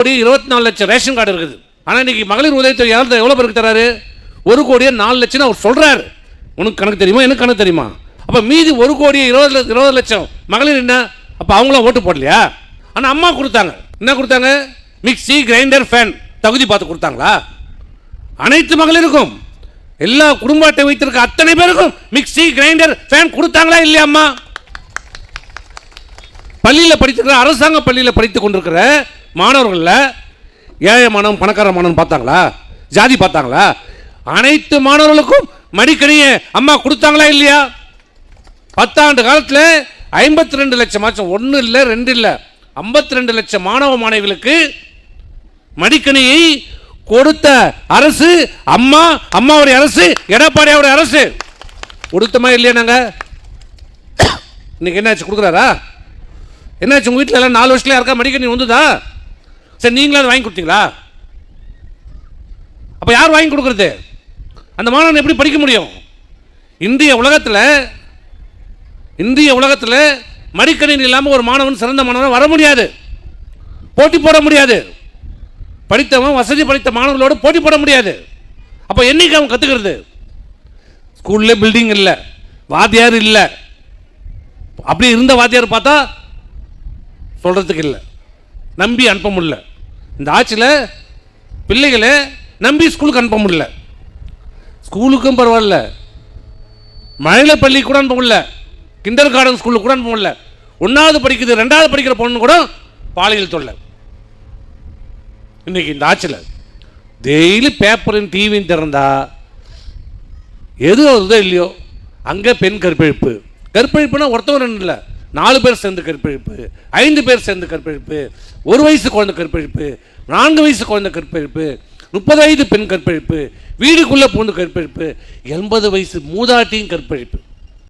கோடி இருபத்தி நாலு லட்சம் ரேஷன் கார்டு இருக்குது. ஆனால் இன்னைக்கு மகளிர் உதவித்தொகை யார் எவ்வளோ பேருக்கு தராரு? ஒரு கோடியே நாலு லட்சம் அவர் சொல்கிறார் உனக்கு கணக்கு தெரியுமா? எனக்கு கணக்கு தெரியுமா? அப்போ மீதி ஒரு கோடியே இருபது இருபது லட்சம் மகளிர் என்ன? அப்போ அவங்களும் ஓட்டு போடலையா? ஆனால் அம்மா கொடுத்தாங்க. என்ன கொடுத்தாங்க? Mixie grinder fan. தகுதி பார்த்து கொடுத்தாங்களா? அனைத்து மகளிருக்கும். எல்லா குடும்ப அட்டை வைத்திருக்க அத்தனை பேருக்கும் மிக்ஸி கிரைண்டர் ஃபேன் கொடுத்தாங்களா இல்லையா அம்மா? பள்ளியில் படித்திருக்கிற அரசாங்க பள்ளியில் படித்து கொண்டிருக்கிற மாணவர்களில் ஏழை மாணவன் பணக்கார மாணவன் பார்த்தாங்களா? ஜாதி பார்த்தாங்களா? அனைத்து மாணவர்களுக்கும் மடிக்கணியை அம்மா கொடுத்தாங்களா இல்லையா? பத்தாண்டு காலத்தில் ஐம்பத்தி ரெண்டு லட்சம் மாதம் ஒன்று இல்லை ரெண்டு இல்லை. ஐம்பத்தி ரெண்டு லட்சம் மாணவ மாணவிகளுக்கு மடிக்கணியை கொடுத்த அரசு அம்மா அம்மாவுடைய அரசு எடப்பாடியாவுடைய அரசு. கொடுத்தமா இல்லையா நாங்கள் இன்னைக்கு என்னாச்சு? கொடுக்குறாரா? என்னாச்சு உங்கள் வீட்டில் எல்லாம் நாலு வருஷத்துல யாருக்கா மடிக்கணி வந்துதா சரி நீங்களும் அதை வாங்கி கொடுத்தீங்களா? அப்போ யார் வாங்கி கொடுக்குறது? அந்த மாணவன் எப்படி படிக்க முடியும்? இந்திய உலகத்தில் இந்திய உலகத்தில் மடிக்கணினி இல்லாமல் ஒரு மாணவன் சிறந்த மாணவன் வர முடியாது. போட்டி போட முடியாது. படித்தவன் வசதி படித்த மாணவர்களோடு போட்டி போட முடியாது. அப்போ என்றைக்கு அவன் கற்றுக்கிறது ஸ்கூல்ல பில்டிங் இல்லை. வாத்தியார் இல்லை. அப்படி இருந்த வாத்தியார் பார்த்தா சொல்கிறதுக்கு இல்லை. நம்பி அனுப்ப முடியல. இந்த ஆட்சியில் பிள்ளைகளை நம்பி ஸ்கூலுக்கு அனுப்ப முடியல. ஸ்கூலுக்கும் பரவாயில்ல. மழை பள்ளி கூட அனுப்ப முடியல. கிண்டர் கார்டன் ஸ்கூலுக்கு கூட அனுப்ப முடியல. ஒன்றாவது படிக்கிறது ரெண்டாவது படிக்கிற பொண்ணு கூட பாலியல் தொல்லை. இன்னைக்கு இந்த ஆட்சியில் டெய்லி பேப்பரும் டிவியும் திறந்தா எது வருதோ இல்லையோ அங்கே பெண் கற்பழிப்பு. கற்பழிப்புனா ஒருத்தவன் ரெண்டு இல்லை. நாலு பேர் சேர்ந்து கற்பழிப்பு ஐந்து பேர் சேர்ந்து கற்பழிப்பு ஒரு வயசு குழந்தை கற்பழிப்பு நான்கு வயசு குழந்தை கற்பழிப்பு முப்பது வயது பெண் கற்பழிப்பு வீடுக்குள்ளே பூந்து கற்பழிப்பு எண்பது வயசு மூதாட்டியும் கற்பழிப்பு.